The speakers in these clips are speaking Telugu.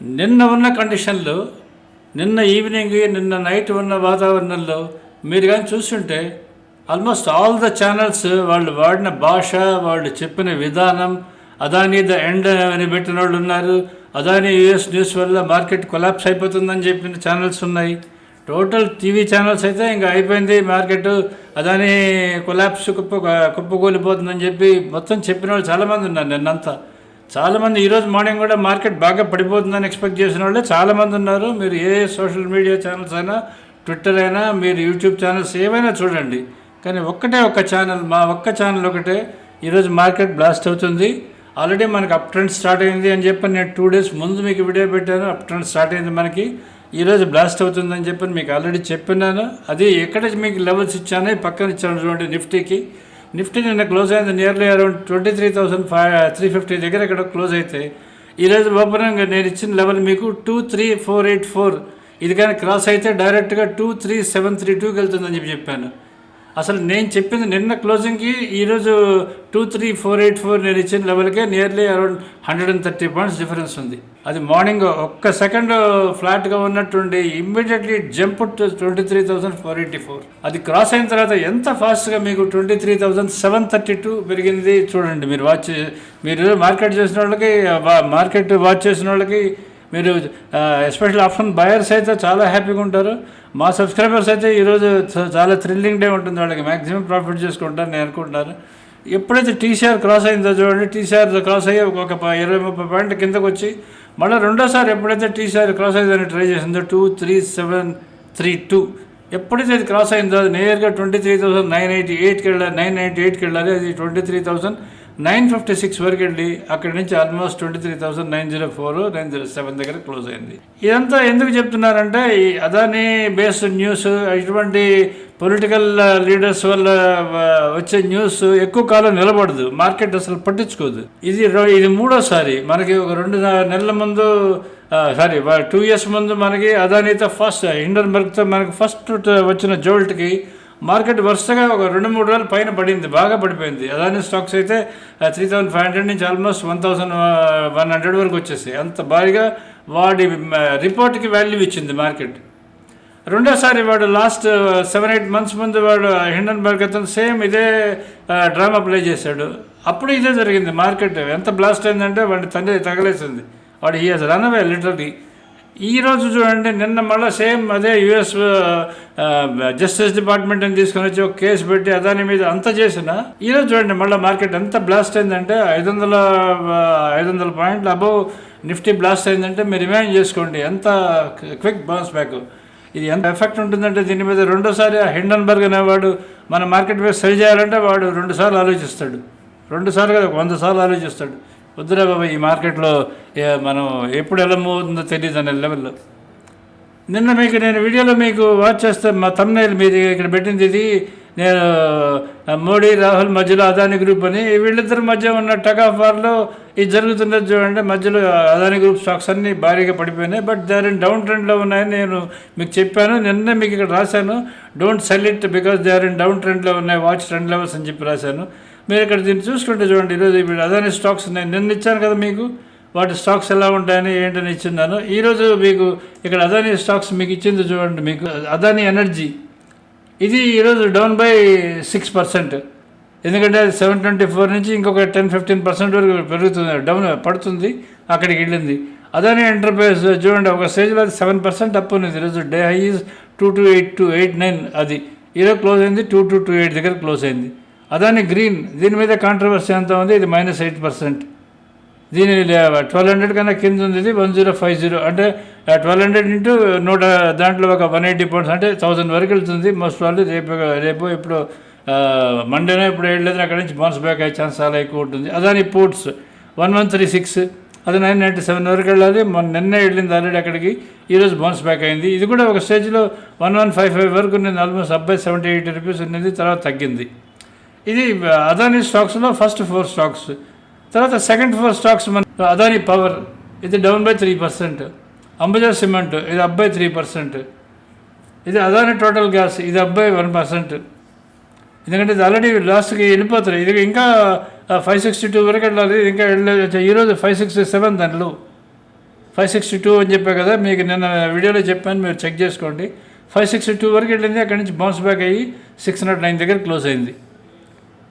నిన్న ఉన్న కండిషన్లు నిన్న ఈవినింగ్ నిన్న నైట్ ఉన్న వాతావరణంలో మీరు కానీ చూస్తుంటే ఆల్మోస్ట్ ఆల్ ద ఛానల్స్ వాళ్ళు వాడిన భాష వాళ్ళు చెప్పిన విధానం అదానీ ద ఎండ్ అని పెట్టిన వాళ్ళు ఉన్నారు అదానీ యూఎస్ న్యూస్ వల్ల మార్కెట్ కొలాప్స్ అయిపోతుందని చెప్పిన ఛానల్స్ ఉన్నాయి. టోటల్ టీవీ ఛానల్స్ అయితే ఇంకా అయిపోయింది మార్కెట్ అదానీ కొలాప్స్ కుప్ప కుప్పకూలిపోతుందని చెప్పి మొత్తం చెప్పిన వాళ్ళు చాలామంది ఉన్నారు నిన్నంతా. చాలామంది ఈరోజు మార్నింగ్ కూడా మార్కెట్ బాగా పడిపోతుందని ఎక్స్పెక్ట్ చేసిన వాళ్ళే చాలామంది ఉన్నారు. మీరు ఏ సోషల్ మీడియా ఛానల్స్ అయినా ట్విట్టర్ అయినా మీరు యూట్యూబ్ ఛానల్స్ ఏమైనా చూడండి. కానీ ఒక్కటే ఒక్క ఛానల్ మా ఒక్క ఛానల్ ఒకటే ఈరోజు మార్కెట్ బ్లాస్ట్ అవుతుంది. ఆల్రెడీ మనకి అప్ ట్రెండ్ స్టార్ట్ అయింది అని చెప్పి నేను టూ డేస్ ముందు మీకు వీడియో పెట్టాను. అప్ ట్రెండ్ స్టార్ట్ అయింది మనకి. ఈరోజు బ్లాస్ట్ అవుతుందని చెప్పి మీకు ఆల్రెడీ చెప్పినాను అది ఎక్కడ మీకు లెవెల్స్ ఇచ్చానో పక్కన ఇచ్చాను చూడండి నిఫ్టీకి. నిఫ్టీ నిన్న క్లోజ్ అయింది. Nearly around twenty three thousand five three fifty దగ్గర ఇక్కడ క్లోజ్ అయితే ఈరోజు ఓపెనింగ్ నేను ఇచ్చిన లెవెల్ మీకు two three four eight four. ఇది కానీ క్రాస్ అయితే డైరెక్ట్గా టూ త్రీ సెవెన్ త్రీ టూకి వెళ్తుందని చెప్పి చెప్పాను. అసలు నేను చెప్పింది నిన్న క్లోజింగ్కి ఈరోజు two three four eight four నేను ఇచ్చిన లెవెల్కే nearly around hundred and thirty points difference ఉంది. అది మార్నింగ్ ఒక్క సెకండ్ ఫ్లాట్గా ఉన్నట్టుండి immediately jump twenty three thousand four eighty four అది క్రాస్ అయిన తర్వాత ఎంత ఫాస్ట్గా మీకు twenty three thousand seven thirty two పెరిగింది చూడండి. మీరు వాచ్ మీరు మార్కెట్ చేసిన వాళ్ళకి మార్కెట్ వాచ్ చేసిన వాళ్ళకి మీరు ఎస్పెషల్ ఆప్షన్ బయర్స్ అయితే చాలా హ్యాపీగా ఉంటారు. మా సబ్స్క్రైబర్స్ అయితే ఈరోజు చాలా థ్రిల్లింగ్ డే ఉంటుంది వాళ్ళకి. మ్యాక్సిమం ప్రాఫిట్ చేసుకుంటారు నేను ఎప్పుడైతే టీసీఆర్ క్రాస్ అయిందో చూడండి టీసీఆర్ క్రాస్ అయ్యి ఒక ఇరవై ముప్పై పాయింట్ కిందకు వచ్చి మళ్ళీ రెండోసారి ఎప్పుడైతే టీసీఆర్ క్రాస్ అయ్యిందని ట్రై చేసిందో two three seven three two ఎప్పుడైతే అది క్రాస్ అయిందో అది నేరుగా twenty three thousand nine eighty ఎయిట్కి వెళ్ళాలి నైన్ ఎయిటీ ఎయిట్కి వెళ్ళాలి అది twenty three thousand nine fifty six వరకు వెళ్ళి అక్కడి నుంచి almost twenty three thousand nine zero four nine zero seven దగ్గర క్లోజ్ అయింది. ఇదంతా ఎందుకు చెప్తున్నారంటే ఈ అదానీ బేస్డ్ న్యూస్ ఇటువంటి పొలిటికల్ లీడర్స్ వల్ల వచ్చే న్యూస్ ఎక్కువ కాలం నిలబడదు. మార్కెట్ అసలు పట్టించుకోదు. ఇది ఇది మూడోసారి. మనకి ఒక రెండు నెలల ముందు సారీ టూ ఇయర్స్ ముందు మనకి అదానీతో ఫస్ట్ హిండన్బర్గ్తో మనకి ఫస్ట్ వచ్చిన జోల్ట్కి మార్కెట్ వరుసగా ఒక రెండు మూడు రోజులు పైన పడింది బాగా పడిపోయింది. అదాని స్టాక్స్ అయితే త్రీ థౌసండ్ ఫైవ్ హండ్రెడ్ నుంచి almost one thousand one hundred వరకు వచ్చేసాయి. అంత భారీగా వాడి రిపోర్ట్కి వాల్యూ ఇచ్చింది మార్కెట్. రెండోసారి వాడు లాస్ట్ సెవెన్ ఎయిట్ మంత్స్ ముందు వాడు హిండన్బర్గ్ అతను సేమ్ ఇదే డ్రామా ప్లే చేశాడు. అప్పుడు ఇదే జరిగింది మార్కెట్. ఎంత బ్లాస్ట్ అయిందంటే వాడి తండ్రి తగలేసింది. వాడు ఈ రన్ అవే లిటరలీ ఈరోజు చూడండి నిన్న మళ్ళీ సేమ్ అదే యుఎస్ జస్టిస్ డిపార్ట్మెంట్ అని తీసుకొని వచ్చి ఒక కేసు పెట్టి అదాని మీద అంత చేసిన ఈ రోజు చూడండి మళ్ళీ మార్కెట్ ఎంత బ్లాస్ట్ అయిందంటే ఐదు వందల ఐదు వందల పాయింట్లు అబౌవ్ నిఫ్టీ బ్లాస్ట్ అయిందంటే మీరు ఇమాజిన్ చేసుకోండి ఎంత క్విక్ బౌన్స్ బ్యాక్. ఇది ఎంత ఎఫెక్ట్ ఉంటుందంటే దీని మీద రెండోసారి ఆ హిండన్బర్గ్ అనేవాడు మన మార్కెట్ మీద సరి చేయాలంటే వాడు రెండు సార్లు ఆలోచిస్తాడు. రెండు సార్లు కదా వంద సార్లు ఆలోచిస్తాడు. వద్దురా బాబా ఈ మార్కెట్లో మనం ఎప్పుడు ఎలా మోతుందో అవుతుందో తెలియదు అనే లెవెల్లో నిన్న మీకు నేను వీడియోలో మీకు వాచ్ చేస్తే మా తమ్నైల్ మీది ఇక్కడ పెట్టింది ఇది. నేను మోడీ రాహుల్ మధ్యలో అదాని గ్రూప్ అని వీళ్ళిద్దరి మధ్య ఉన్న టగ్ ఆఫ్ వార్లో ఇది జరుగుతున్నది చూడండి. మధ్యలో అదాని గ్రూప్ స్టాక్స్ అన్నీ భారీగా పడిపోయినాయి. బట్ దే ఇన్ డౌన్ ట్రెండ్లో ఉన్నాయని నేను మీకు చెప్పాను. నిన్న మీకు ఇక్కడ రాశాను. Don't sell it because they are in down ట్రెండ్లో ఉన్నాయి. వాచ్ ట్రెండ్ లెవెల్స్ అని చెప్పి రాశాను. మీరు ఇక్కడ దీన్ని చూసుకుంటే చూడండి ఈరోజు ఇప్పుడు అదాని స్టాక్స్ ఉన్నాయి. నిన్న ఇచ్చాను కదా మీకు వాటి స్టాక్స్ ఎలా ఉంటాయని ఏంటని ఇచ్చిందాను. ఈరోజు మీకు ఇక్కడ అదాని స్టాక్స్ మీకు ఇచ్చింది చూడండి మీకు అదాని ఎనర్జీ. ఇది ఈరోజు డౌన్ బై సిక్స్ పర్సెంట్. ఎందుకంటే అది సెవెన్ ట్వంటీ ఫోర్ నుంచి ఇంకొక టెన్ ఫిఫ్టీన్ పర్సెంట్ వరకు పెరుగుతుంది డౌన్ పడుతుంది అక్కడికి వెళ్ళింది. అదాని ఎంటర్ప్రైజ్ చూడండి ఒక స్టేజ్లో అది సెవెన్ పర్సెంట్ అప్ ఉంది ఈరోజు day high is two two eight two eight nine అది. ఈరోజు క్లోజ్ అయింది టూ టూ టూ ఎయిట్ దగ్గర క్లోజ్ అయింది. అదాని గ్రీన్ దీని మీద కాంట్రవర్సీ ఎంత ఉంది? ఇది మైనస్ ఎయిట్ పర్సెంట్ దీని ట్వెల్వ్ హండ్రెడ్ కన్నా కింద ఉంది ఇది వన్ జీరో ఫైవ్ జీరో అంటే ట్వెల్వ్ హండ్రెడ్ ఇంటూ నూట దాంట్లో ఒక వన్ ఎయిటీ పాయింట్స్ అంటే థౌసండ్ వరకు వెళ్తుంది. మోస్ట్ వాళ్ళు రేపు రేపు ఇప్పుడు మండేనే ఇప్పుడు వెళ్ళలేదు అక్కడ నుంచి బౌన్స్ బ్యాక్ అయ్యే ఛాన్స్ చాలా ఎక్కువ ఉంటుంది. Adani ports one one three six అది నైన్ నైంటీ సెవెన్ వరకు వెళ్ళాలి. మొన్న నిన్నే వెళ్ళింది ఆల్రెడీ అక్కడికి. ఈరోజు బౌన్స్ బ్యాక్ అయింది. ఇది కూడా ఒక స్టేజ్లో వన్ వన్ ఫైవ్ ఫైవ్ వరకు నేను ఆల్మోస్ట్ అబ్బాయి సెవెంటీ ఎయిటీ రూపీస్ ఉన్నది. తర్వాత తగ్గింది. ఇది అదానీ స్టాక్స్లో ఫస్ట్ ఫోర్ స్టాక్స్ తర్వాత సెకండ్ ఫోర్ స్టాక్స్ మన అదానీ పవర్ ఇది down by three percent Ambuja cement ఇది అప్ బై త్రీ పర్సెంట్ ఇది అదానీ టోటల్ గ్యాస్ ఇది అప్ బై వన్ పర్సెంట్ ఎందుకంటే ఇది ఆల్రెడీ లాస్ట్కి వెళ్ళిపోతారు. ఇది ఇంకా ఫైవ్ సిక్స్టీ టూ వరకు వెళ్ళాలి. ఇంకా వెళ్ళలేదు ఈరోజు ఫైవ్ సిక్స్టీ సెవెన్ దానిలో ఫైవ్ సిక్స్టీ టూ అని చెప్పా కదా మీకు నిన్న వీడియోలో చెప్పాను మీరు చెక్ చేసుకోండి. ఫైవ్ సిక్స్టీ టూ వరకు వెళ్ళింది అక్కడి నుంచి బౌన్స్ బ్యాక్ అయ్యి సిక్స్ హండ్రెడ్ నైన్ దగ్గర క్లోజ్ అయింది.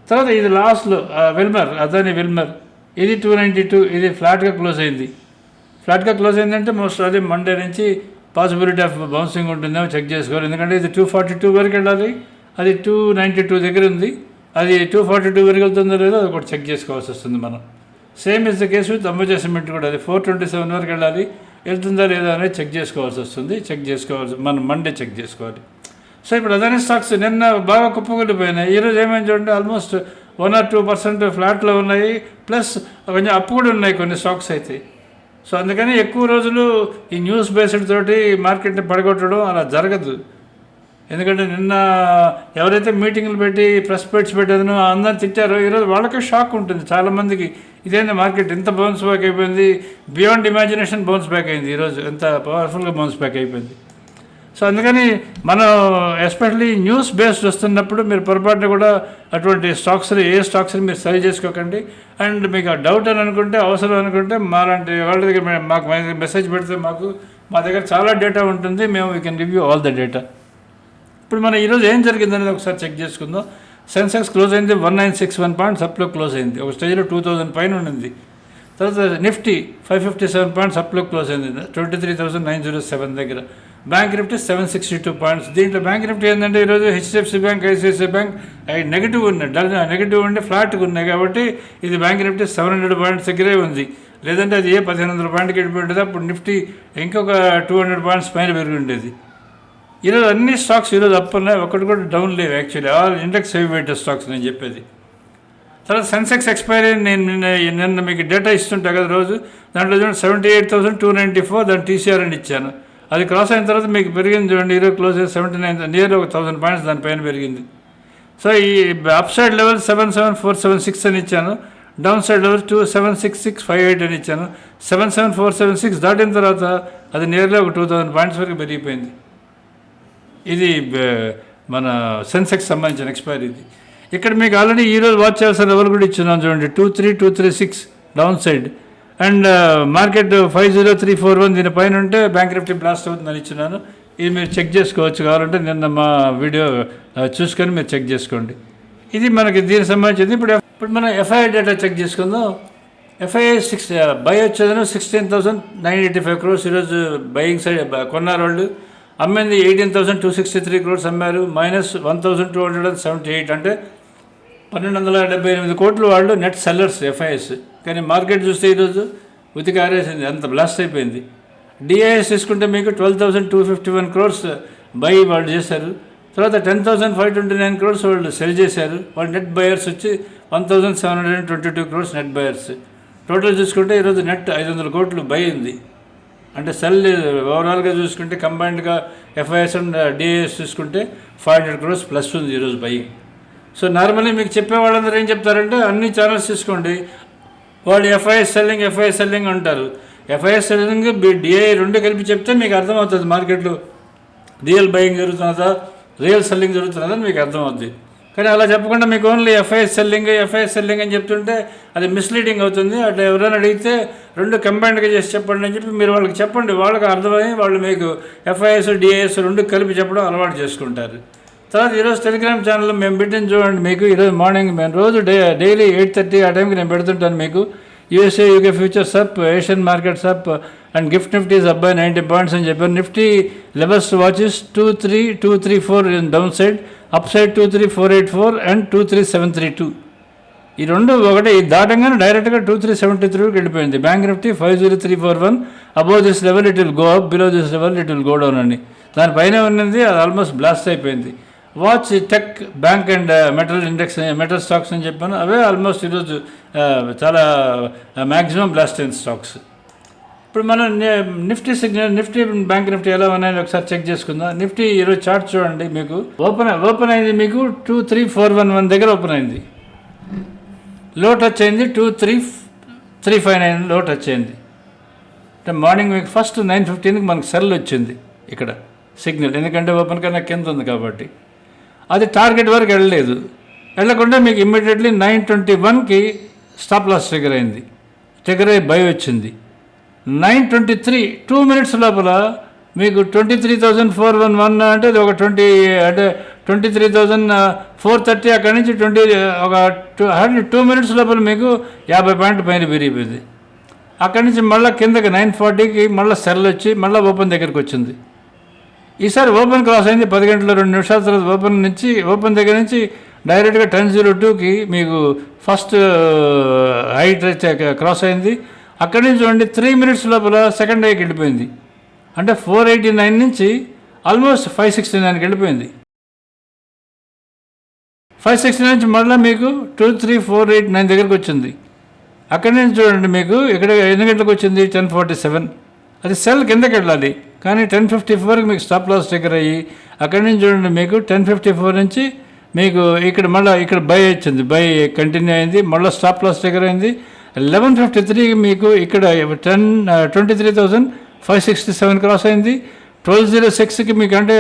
తర్వాత ఇది లాస్ట్లో విల్మర్ అదాని విల్మర్ ఇది టూ నైంటీ టూ ఇది ఫ్లాట్గా క్లోజ్ అయింది. ఫ్లాట్గా క్లోజ్ అయిందంటే మోస్ట్ అది మండే నుంచి పాసిబిలిటీ ఆఫ్ బౌన్సింగ్ ఉంటుందేమో చెక్ చేసుకోవాలి. ఎందుకంటే ఇది టూ ఫార్టీ టూ వరకు వెళ్ళాలి. అది టూ నైంటీ టూ దగ్గర ఉంది. అది టూ ఫార్టీ టూ వరకు వెళ్తుందో లేదో అది ఒకటి చెక్ చేసుకోవాల్సి వస్తుంది మనం. Same is the case with Ambuja cement కూడా. అది ఫోర్ ట్వంటీ సెవెన్ వరకు వెళ్ళాలి. వెళ్తుందా లేదా అనేది చెక్ చేసుకోవాల్సి వస్తుంది. చెక్ చేసుకోవాల్సి మనం మండే చెక్ చేసుకోవాలి. సో ఇప్పుడు అదాని స్టాక్స్ నిన్న బాగా కుప్పకూలిపోయినాయి. ఈరోజు ఏమైంది చూడండి almost one or two percent ఫ్లాట్లో ఉన్నాయి. ప్లస్ కొంచెం అప్పు కూడా ఉన్నాయి కొన్ని స్టాక్స్ అయితే. సో అందుకని ఎక్కువ రోజులు ఈ న్యూస్ బేస్డ్ తోటి మార్కెట్ని పడగొట్టడం అలా జరగదు. ఎందుకంటే నిన్న ఎవరైతే మీటింగ్లు పెట్టి ప్రెస్ పెట్స్ పెట్టేదనో అందరూ తిట్టారో ఈరోజు వాళ్ళకే షాక్ ఉంటుంది చాలామందికి ఇదేంటి మార్కెట్ ఇంత బౌన్స్ బ్యాక్ అయిపోయింది. బియాండ్ ఇమాజినేషన్ బౌన్స్ బ్యాక్ అయింది ఈరోజు ఎంత పవర్ఫుల్గా బౌన్స్ బ్యాక్ అయిపోయింది. సో అందుకని మనం ఎస్పెషల్లీ న్యూస్ బేస్డ్ వస్తున్నప్పుడు మీరు పొరపాటున కూడా అటువంటి స్టాక్స్ ఏ స్టాక్స్ని మీరు సరి చేసుకోకండి. అండ్ మీకు ఆ డౌట్ అని అనుకుంటే అవసరం అనుకుంటే మాలాంటి వాళ్ళ దగ్గర మాకు మెసేజ్ పెడితే మాకు మా దగ్గర చాలా డేటా ఉంటుంది. మేము we can review all the data ఇప్పుడు మనం ఈరోజు ఏం జరిగిందనేది ఒకసారి చెక్ చేసుకుందాం. సెన్సెక్స్ క్లోజ్ అయింది one nine six one points అప్లో close అయింది. ఒక స్టేజ్లో టూ థౌజండ్ పైన ఉండింది. తర్వాత Nifty five fifty seven points అప్లో close అయింది. Twenty three thousand nine zero seven దగ్గర. Bank Nifty seven sixty two points. దీంట్లో బ్యాంక్ నిఫ్టీ ఏంటంటే ఈరోజు హెచ్డిఎఫ్సి బ్యాంక్ ఐసిఐసిఐ బ్యాంక్ అవి నెగిటివ్ ఉన్నాయి డల్ నెగిటివ్ ఉండి ఫ్లాట్గా ఉన్నాయి కాబట్టి ఇది bank Nifty seven hundred points దగ్గరే ఉంది. లేదంటే అది ఏ పదిహేను వందల పాయింట్కి వెళ్ళిపోయి ఉంటుంది అప్పుడు నిఫ్టీ ఇంకొక టూ హండ్రెడ్ పాయింట్స్ పైన పెరిగి ఉండేది. ఈరోజు అన్ని స్టాక్స్ ఈరోజు అప్ ఉన్నాయి ఒకటి కూడా డౌన్ లేవు actually. All index heavy weight stocks నేను చెప్పేది. తర్వాత సెన్సెక్స్ ఎక్స్పైరీ నేను నిన్న నిన్న మీకు డేటా ఇస్తుంటా కదా రోజు. దాంట్లో చూడండి seventy eight thousand two ninety four దాని టీసీఆర్ అని ఇచ్చాను. అది క్రాస్ అయిన తర్వాత మీకు పెరిగింది చూడండి ఈరోజు క్లోజ్ సెవెంటీ నైన్ నియర్ ఒక థౌసండ్ పాయింట్స్ దానిపైన పెరిగింది. సో ఈ up side level seven seven four seven six అని ఇచ్చాను. Down side level two seven six six five eight అని ఇచ్చాను. Seven seven four seven six దాటిన తర్వాత అది నియర్లీ ఒక టూ థౌసండ్ పాయింట్స్ వరకు పెరిగిపోయింది. ఇది మన సెన్సెక్స్ సంబంధించిన ఎక్స్పైరీ ఇది. ఇక్కడ మీకు ఆల్రెడీ ఈరోజు వాచ్ చేయాల్సిన లెవెల్ కూడా ఇచ్చున్నాను చూడండి. Two three two three six down side and market five zero three four one దీని పైన ఉంటే బ్యాంక్ నిఫ్టీ బ్లాస్ట్ అవుతుందని ఇచ్చినాను. ఇది మీరు చెక్ చేసుకోవచ్చు కావాలంటే నిన్న మా వీడియో చూసుకొని మీరు చెక్ చేసుకోండి. ఇది మనకి దీనికి సంబంధించింది. ఇప్పుడు ఇప్పుడు మనం ఎఫ్ఐఐ డేటా చెక్ చేసుకుందాం. FII six buy వచ్చేదని sixteen thousand nine eighty five crores. ఈరోజు బయింగ్ సైడ్ కొన్నారు వాళ్ళు. అమ్మింది eighteen thousand two sixty three crores అమ్మారు. Minus one thousand two hundred and seventy eight. అంటే పన్నెండు వందల డెబ్బై ఎనిమిది కోట్లు వాళ్ళు నెట్ సెల్లర్స్ ఎఫ్ఐఎస్ కానీ మార్కెట్ చూస్తే ఈరోజు ఉతికి ఆరేసింది అంత బ్లాస్ట్ అయిపోయింది. డిఐఎస్ తీసుకుంటే మీకు twelve thousand two fifty one crores buy వాళ్ళు చేశారు. తర్వాత ten thousand five twenty nine crores వాళ్ళు సెల్ చేశారు. వాళ్ళు నెట్ బయర్స్ వచ్చి one thousand seven hundred and twenty two crores net buyers total చూసుకుంటే ఈరోజు నెట్ ఐదు వందల కోట్లు బై ఉంది. అంటే సెల్ ఓవరాల్గా చూసుకుంటే కంబైన్డ్గా ఎఫ్ఐఎస్ అండ్ డిఐఎస్ చూసుకుంటే ఫైవ్ హండ్రెడ్ క్రోర్స్ ప్లస్ ఉంది ఈరోజు బై సో నార్మల్లీ మీకు చెప్పే వాళ్ళందరూ ఏం చెప్తారంటే అన్ని ఛానల్స్ తీసుకోండి. వాళ్ళు ఎఫ్ఐఎస్ సెల్లింగ్ ఎఫ్ఐఎస్ సెల్లింగ్ అంటారు. ఎఫ్ఐఎస్ సెల్లింగ్ డిఐ రెండు కలిపి చెప్తే మీకు అర్థమవుతుంది మార్కెట్లో. రియల్ బయింగ్ జరుగుతున్నదా? రియల్ సెల్లింగ్ జరుగుతున్నదా అని మీకు అర్థమవుద్ది. కానీ అలా చెప్పకుండా మీకు only FIs selling FIs selling అని చెప్తుంటే అది మిస్లీడింగ్ అవుతుంది. అట్లా ఎవరైనా అడిగితే రెండు కంబైన్డ్గా చేసి చెప్పండి అని చెప్పి మీరు వాళ్ళకి చెప్పండి. వాళ్ళకి అర్థమై వాళ్ళు మీకు ఎఫ్ఐఎస్ డిఐఎస్ రెండు కలిపి చెప్పడం అలవాటు చేసుకుంటారు. తర్వాత ఈరోజు టెలిగ్రామ్ ఛానల్ మేము పెట్టిన చూడండి మీకు ఈరోజు మార్నింగ్ మేము రోజు డే డైలీ ఎయిట్ థర్టీ ఆ టైంకి నేను పెడుతుంటాను మీకు. USA UK futures up Asian markets up and gift Nifty's అబ్బాయి నైంటీ పాయింట్స్ అని చెప్పారు. Nifty levels watches two three two three four down side up side two three four eight four and two three seven three two ఈ రెండు ఒకటి దాటంగానే డైరెక్ట్గా టూ త్రీ సెవెంటీ త్రీకి వెళ్ళిపోయింది. Bank Nifty five zero three four one above this level it will go up below this level it will go down అండి దానిపైన ఉన్నది అది ఆల్మోస్ట్ బ్లాస్ట్ అయిపోయింది. Watch tech bank and metal index metal stocks అని చెప్పాను. అవే ఆల్మోస్ట్ ఈరోజు చాలా మ్యాక్సిమం బ్లాస్ట్ అయిన స్టాక్స్. ఇప్పుడు మనం Nifty signal Nifty bank Nifty ఎలా ఉన్నాయని ఒకసారి చెక్ చేసుకుందాం. నిఫ్టీ ఈరోజు చార్ట్ చూడండి మీకు. ఓపెన్ ఓపెన్ అయింది మీకు two three four one one దగ్గర ఓపెన్ అయింది. లో టచ్ అయింది టూ త్రీ త్రీ ఫైవ్ నైన్లో టచ్ అయింది. అంటే మార్నింగ్ మీకు ఫస్ట్ నైన్ ఫిఫ్టీన్కి మనకు సెల్ వచ్చింది ఇక్కడ. సిగ్నల్ ఎందుకంటే ఓపెన్ కన్నా కింద ఉంది కాబట్టి. అది టార్గెట్ వరకు వెళ్ళలేదు. వెళ్ళకుండా మీకు ఇమ్మీడియట్లీ నైన్ ట్వంటీ వన్కి స్టాప్ లాస్ ట్రిగర్ అయింది. ట్రిగర్ అయ్యి బై వచ్చింది. Nine twenty three two minutes లోపల మీకు twenty three thousand four one one అంటే ఒక ట్వంటీ అంటే twenty three thousand four thirty అక్కడి నుంచి ట్వంటీ ఒక టూ హండ్రెడ్ టూ మినిట్స్ లోపల మీకు యాభై పాయింట్ పైన విరిగిపోయింది. అక్కడి నుంచి మళ్ళీ కిందకి నైన్ ఫార్టీకి మళ్ళీ సెల్ వచ్చి మళ్ళీ ఓపెన్ దగ్గరికి వచ్చింది. ఈసారి ఓపెన్ క్రాస్ అయింది పది గంటల రెండు నిమిషాల తర్వాత ఓపెన్ నుంచి ఓపెన్ దగ్గర నుంచి డైరెక్ట్గా టెన్ జీరో టూకి మీకు ఫస్ట్ హైట్ క్రాస్ అయింది. అక్కడి నుంచి చూడండి త్రీ మినిట్స్ లోపల సెకండ్ హైకి వెళ్ళిపోయింది. అంటే ఫోర్ ఎయిటీ నైన్ నుంచి ఆల్మోస్ట్ ఫైవ్ సిక్స్టీ నైన్కి వెళ్ళిపోయింది. ఫైవ్ సిక్స్టీ నైన్ నుంచి మళ్ళీ మీకు two three four eight nine దగ్గరకు వచ్చింది. అక్కడి నుంచి చూడండి మీకు ఇక్కడ ఎన్ని గంటలకు వచ్చింది? టెన్ ఫార్టీ సెవెన్ అది సెల్ కిందకి వెళ్ళాలి. కానీ టెన్ ఫిఫ్టీ ఫోర్కి మీకు స్టాప్ లాస్ దగ్గర అయ్యి అక్కడి నుంచి చూడండి మీకు టెన్ ఫిఫ్టీ ఫోర్ నుంచి మీకు ఇక్కడ మళ్ళీ ఇక్కడ బై వచ్చింది. బై కంటిన్యూ అయింది. మళ్ళీ స్టాప్ లాస్ దగ్గర అయింది. లెవెన్ ఫిఫ్టీ త్రీకి మీకు ఇక్కడ ten twenty three thousand five sixty seven cross అయింది. ట్వెల్వ్ జీరో సిక్స్కి మీకు అంటే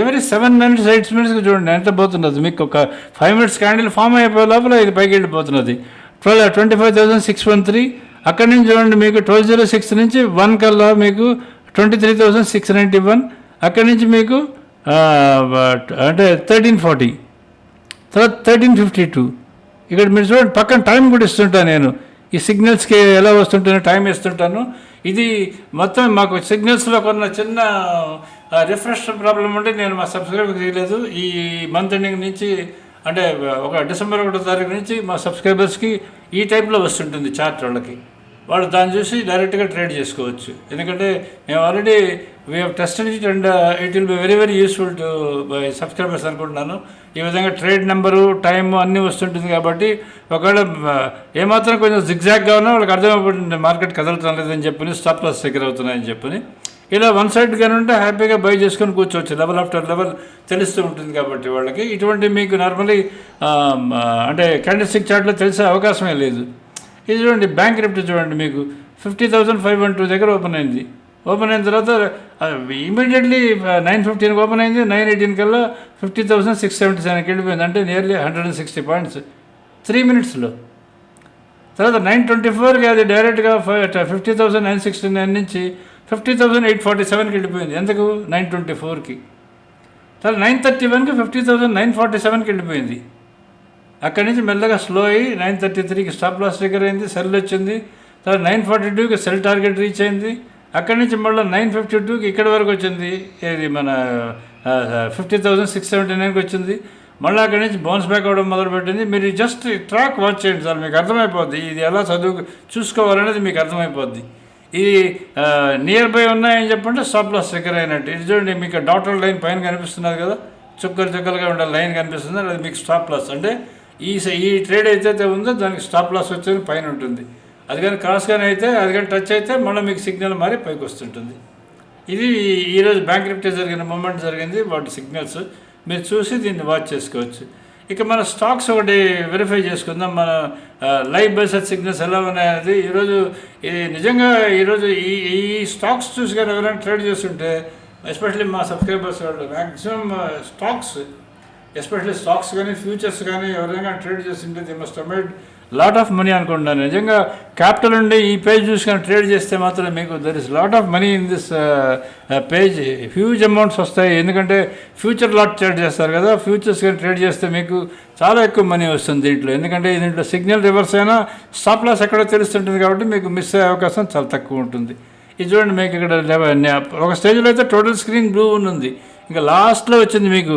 ఎవరీ సెవెన్ మినిట్స్ ఎయిట్ మినిట్స్కి చూడండి ఎంత పోతున్నది. మీకు ఒక ఫైవ్ మినిట్స్ క్యాండిల్ ఫామ్ అయిపోయే లోపల ఇది పైకి వెళ్ళిపోతున్నది. Twelve twenty five thousand six one three అక్కడి నుంచి చూడండి మీకు ట్వెల్వ్ జీరో సిక్స్ నుంచి వన్ కల్లా మీకు twenty three thousand six ninety one అక్కడి నుంచి మీకు అంటే థర్టీన్ ఫార్టీ తర్వాత థర్టీన్ ఫిఫ్టీ టూ ఇక్కడ మీరు చూడండి పక్కన టైం కూడా ఇస్తుంటాను నేను. ఈ సిగ్నల్స్కి ఎలా వస్తుంటానో టైం ఇస్తుంటాను. ఇది మొత్తం మాకు సిగ్నల్స్లో కొన్న చిన్న రిఫ్రెష్ ప్రాబ్లం ఉంటే నేను మా సబ్స్క్రైబర్కి చేయలేదు. ఈ మంత్ ఎండింగ్ నుంచి అంటే ఒక డిసెంబర్ ఒకటో తారీఖు నుంచి మా సబ్స్క్రైబర్స్కి ఈ టైప్లో వస్తుంటుంది చార్ట్ వాళ్ళకి. వాళ్ళు దాన్ని చూసి డైరెక్ట్గా ట్రేడ్ చేసుకోవచ్చు. ఎందుకంటే మేము already we have tested it and it will be very very useful to buy subscribers అనుకుంటున్నాను. ఈ విధంగా ట్రేడ్ నెంబరు టైం అన్నీ వస్తుంటుంది కాబట్టి ఒకవేళ uh, ఏమాత్రం కొంచెం జిగ్జాగ్గా ఉన్నా వాళ్ళకి అర్థమైపోతుంది మార్కెట్ కదలటం లేదని చెప్పని స్టాప్ లాస్ దగ్గర అవుతున్నాయని చెప్పని. ఇలా వన్ సైడ్గానే ఉంటే హ్యాపీగా బై చేసుకొని కూర్చోవచ్చు. లెవెల్ ఆఫ్టర్ లెవెల్ తెలుస్తూ ఉంటుంది కాబట్టి వాళ్ళకి. ఇటువంటి మీకు నార్మలీ అంటే క్యాండిల్ స్టిక్ చార్ట్లో తెలిసే అవకాశమే లేదు. ఇది చూడండి బ్యాంక్ నిఫ్టీ చూడండి మీకు. Fifty thousand five one two దగ్గర ఓపెన్ అయింది. ఓపెన్ అయిన తర్వాత ఇమీడియట్లీ నైన్ ఫిఫ్టీన్కి ఓపెన్ అయింది. నైన్ ఎయిటీన్ కల్లా ఫిఫ్టీ థౌసండ్ సిక్స్ సెవెంటీ సెవెన్కి వెళ్ళిపోయింది. అంటే nearly hundred and sixty points three మినిట్స్లో తర్వాత నైన్ ట్వంటీ ఫోర్కి అది డైరెక్ట్గా fifty thousand nine sixty nine నుంచి ఫిఫ్టీ థౌసండ్ ఎయిట్ ఫార్టీ సెవెన్కి వెళ్ళిపోయింది. ఎందుకు? నైన్ ట్వంటీ ఫోర్కి తర్వాత నైన్ థర్టీ వన్కి ఫిఫ్టీ థౌసండ్ నైన్ ఫార్టీ సెవెన్కి వెళ్ళిపోయింది. అక్కడి నుంచి మెల్లగా స్లో అయ్యి నైన్ థర్టీ త్రీకి స్టాప్ లాస్ దగ్గర అయింది సెల్ వచ్చింది. తర్వాత నైన్ ఫార్టీ టూకి సెల్ టార్గెట్ రీచ్ అయింది. అక్కడి నుంచి మళ్ళీ నైన్ ఫిఫ్టీ టూకి ఇక్కడ వరకు వచ్చింది. ఇది మన ఫిఫ్టీ థౌసండ్ సిక్స్ సెవెంటీ నైన్కి వచ్చింది. మళ్ళీ అక్కడి నుంచి బౌన్స్ బ్యాక్ అవ్వడం మొదలుపెట్టింది. మీరు జస్ట్ ట్రాక్ వాచ్ చేయండి సార్ మీకు అర్థమైపోద్ది. ఇది ఎలా చదువు చూసుకోవాలనేది మీకు అర్థమైపోద్ది. ఇది నియర్ బై ఉన్నాయని చెప్పంటే స్టాప్ లాస్ దగ్గర అయినట్టు. ఇది చూడండి మీకు డాక్టర్ లైన్ పైన కనిపిస్తున్నారు కదా. చుక్కలు చుక్కలుగా ఉండే లైన్ కనిపిస్తుంది. అది మీకు స్టాప్ లాస్ అంటే ఈ ఈ ట్రేడ్ అయితే ఉందో దానికి స్టాప్ లాస్ వచ్చేది పైన ఉంటుంది. అది కానీ క్రాస్ కానీ అయితే అది కానీ టచ్ అయితే మళ్ళీ మీకు సిగ్నల్ మారి పైకి వస్తుంటుంది. ఇది ఈరోజు బ్యాంక్ నిఫ్టీ జరిగిన మూమెంట్ జరిగింది వాటి సిగ్నల్స్. మీరు చూసి దీన్ని వాచ్ చేసుకోవచ్చు. ఇక మన స్టాక్స్ ఒకటి వెరిఫై చేసుకుందాం. మన లైవ్ బేసెడ్ సిగ్నల్స్ ఎలా ఉన్నాయనేది ఈరోజు ఇది నిజంగా ఈరోజు ఈ ఈ స్టాక్స్ చూసి కానీ ఎవరైనా ట్రేడ్ చేస్తుంటే ఎస్పెషల్లీ మా సబ్స్క్రైబర్స్ వాళ్ళు మ్యాక్సిమం స్టాక్స్ ఎస్పెషల్లీ స్టాక్స్ కానీ ఫ్యూచర్స్ కానీ ఎవరైనా ట్రేడ్ చేస్తుంటే they must made lot of money అనుకుంటున్నాను. నిజంగా క్యాపిటల్ ఉండి ఈ పేజ్ చూసి కానీ ట్రేడ్ చేస్తే మాత్రం మీకు there is lot of money in this page. Huge amounts వస్తాయి. ఎందుకంటే ఫ్యూచర్ లాట్ ట్రేడ్ చేస్తారు కదా. ఫ్యూచర్స్ కానీ ట్రేడ్ చేస్తే మీకు చాలా ఎక్కువ మనీ వస్తుంది దీంట్లో. ఎందుకంటే దీంట్లో సిగ్నల్ రివర్స్ అయినా స్టాప్ లాస్ ఎక్కడో తెలుస్తుంటుంది కాబట్టి మీకు మిస్ అయ్యే అవకాశం చాలా తక్కువ ఉంటుంది. ఇది చూడండి మీకు ఇక్కడ ఒక స్టేజ్లో అయితే టోటల్ స్క్రీన్ బ్లూ ఉంది. ఇంకా లాస్ట్లో వచ్చింది మీకు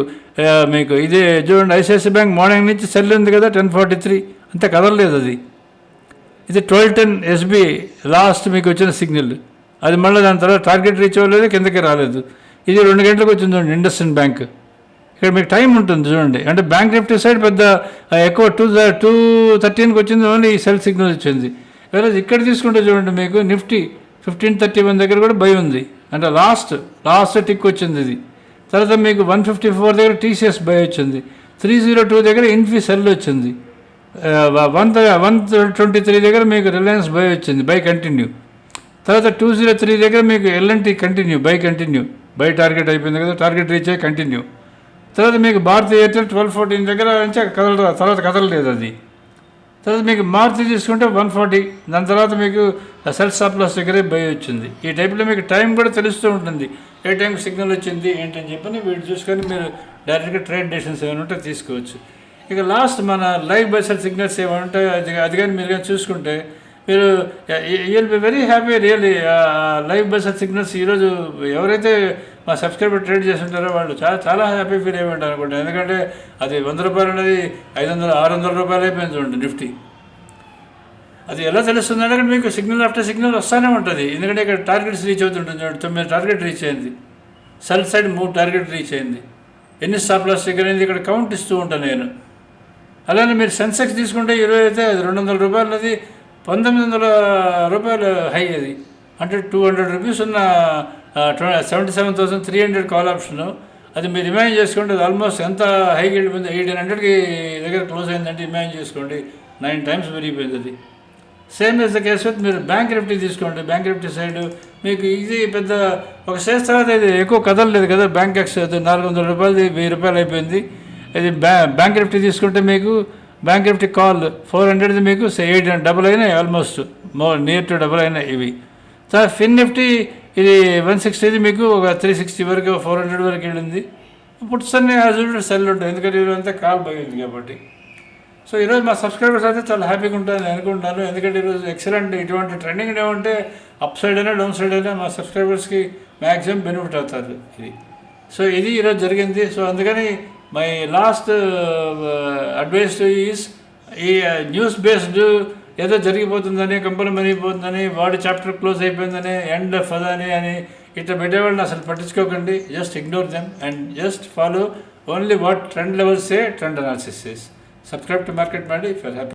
మీకు ఇదే చూడండి ఐసిఐసి బ్యాంక్ మార్నింగ్ నుంచి సెల్ ఉంది కదా టెన్ ఫార్టీ త్రీ అంతే కదలలేదు అది. ఇది ట్వెల్వ్ టెన్ ఎస్బీఐ లాస్ట్ మీకు వచ్చిన సిగ్నల్ అది మళ్ళీ దాని తర్వాత టార్గెట్ రీచ్ అవ్వలేదు కిందకి రాలేదు. ఇది రెండు గంటలకు వచ్చింది చూడండి ఇండస్ఇండ్ బ్యాంక్ ఇక్కడ మీకు టైం ఉంటుంది చూడండి. అంటే బ్యాంక్ నిఫ్టీ సైడ్ పెద్ద ఎక్కువ టూ టూ థర్టీన్కి వచ్చింది ఓన్లీ ఈ సెల్ సిగ్నల్ వచ్చింది వేరే ఇక్కడ తీసుకుంటే చూడండి మీకు నిఫ్టీ ఫిఫ్టీన్ థర్టీ వన్ దగ్గర కూడా భయం ఉంది. అంటే లాస్ట్ లాస్ట్ టిక్ వచ్చింది ఇది. తర్వాత మీకు వన్ ఫిఫ్టీ ఫోర్ దగ్గర టీసీఎస్ బై వచ్చింది. త్రీ జీరో టూ దగ్గర ఇన్ఫీ సెల్ వచ్చింది. వన్ వన్ ట్వంటీ త్రీ దగ్గర మీకు రిలయన్స్ బై వచ్చింది బై కంటిన్యూ. తర్వాత టూ జీరో త్రీ దగ్గర మీకు L&T continue buy continue. Buy target అయిపోయింది కదా టార్గెట్ రీచ్ అయ్యి కంటిన్యూ. తర్వాత మీకు భారతీయ ఎయిర్టెల్ ట్వెల్వ్ ఫోర్టీన్ దగ్గర నుంచి కదలరా తర్వాత కదలలేదు అది. తర్వాత మీకు మారుతి తీసుకుంటే వన్ ఫార్టీ. దాని తర్వాత మీకు సెల్ స్టాప్ లాస్ దగ్గరే బై వచ్చింది. ఈ టైప్లో మీకు టైం కూడా తెలుస్తూ ఉంటుంది. ఏ టైంకి సిగ్నల్ వచ్చింది ఏంటని చెప్పని వీటి చూసుకొని మీరు డైరెక్ట్గా ట్రేడ్ డెసిషన్స్ ఏమైనా ఉంటే తీసుకోవచ్చు. ఇక లాస్ట్ మన లైవ్ బైసల్ సిగ్నల్స్ ఏమైనా ఉంటాయో అది అది కానీ మీరు కానీ చూసుకుంటే మీరు you'll be very happy really live buy sell signals ఈరోజు ఎవరైతే మా సబ్స్క్రైబర్ ట్రేడ్ చేస్తుంటారో వాళ్ళు చాలా చాలా హ్యాపీ ఫీల్ అయ్యి అనుకుంటాను ఎందుకంటే అది వంద రూపాయలు అనేది ఐదు వందల ఆరు వందల రూపాయలు అయిపోయింది చూడండి నిఫ్టీ. అది ఎలా తెలుస్తుంది అంటే మీకు సిగ్నల్ ఆఫ్టర్ సిగ్నల్ వస్తూనే ఉంటుంది. ఎందుకంటే ఇక్కడ టార్గెట్స్ రీచ్ అవుతుంటుంది చూడండి. తొమ్మిది టార్గెట్ రీచ్ అయింది. సెల్ సైడ్ మూడు టార్గెట్ రీచ్ అయింది. ఎన్ని స్టాప్ లాస్ దగ్గర అయింది? ఇక్కడ కౌంట్ ఇస్తూ ఉంటాను నేను. అలానే మీరు సెన్సెక్స్ తీసుకుంటే ఇరవై అయితే అది రెండు వందల రూపాయలది పంతొమ్మిది వందల రూపాయలు హై అది. అంటే టూ హండ్రెడ్ రూపీస్ ఉన్న seventy seven thousand three hundred call option. అది మీరు ఇమాజిన్ చేసుకోండి అది ఆల్మోస్ట్ ఎంత హైకి వెళ్ళిపోయింది ఎయిటీన్ హండ్రెడ్కి దగ్గర క్లోజ్ అయిందంటే ఇమాజిన్ చేసుకోండి. నైన్ టైమ్స్ పెరిగిపోయింది అది. Same is the case with మీరు బ్యాంక్ నిఫ్టీ తీసుకోండి. బ్యాంక్ నిఫ్టీ సైడ్ మీకు ఇది పెద్ద ఒక సేస్ తర్వాత ఇది ఎక్కువ కదలలేదు కదా బ్యాంక్ ఎక్స్ అది నాలుగు వందల రూపాయలది వెయ్యి రూపాయలు అయిపోయింది. ఇది బ్యా బ్యాంక్ నిఫ్టీ తీసుకుంటే మీకు బ్యాంక్ నిఫ్టీ కాల్ ఫోర్ హండ్రెడ్ది మీకు ఎయిట్ డబుల్ అయినాయి almost. More near to double అయినాయి ఇవి. సార్ ఫిన్ నిఫ్టీ ఇది వన్ సిక్స్టీది మీకు ఒక త్రీ సిక్స్టీ వరకు ఫోర్ హండ్రెడ్ వరకు వెళ్ళింది. పుట్స్ అన్ని యాజ్ యూజువల్ సెల్ ఉంటుంది. ఎందుకంటే ఈరోజు అంతా కాల్ పోయింది కాబట్టి. సో ఈరోజు మా సబ్స్క్రైబర్స్ అయితే చాలా హ్యాపీగా ఉంటారని అనుకుంటాను. ఎందుకంటే ఈరోజు ఎక్సలెంట్ ఇటువంటి ట్రెండింగ్ ఏమంటే అప్ సైడ్ అయినా డౌన్ సైడ్ అయినా మా సబ్స్క్రైబర్స్కి మ్యాక్సిమం బెనిఫిట్ అవుతారు ఇది. సో ఇది ఈరోజు జరిగింది. సో అందుకని మై లాస్ట్ అడ్వైస్ ఈస్ ఈ న్యూస్ బేస్డ్ ఏదో జరిగిపోతుందని కంపెనీ మరిగిపోతుందని వాడి చాప్టర్ క్లోజ్ అయిపోయిందని ఎండ్ ఆఫ్ అదని అని ఇట్లా పెట్టేవాళ్ళని అసలు పట్టించుకోకండి. Just ignore them and just follow only what trend levels a trend analysis subscribe to market Mandi for happy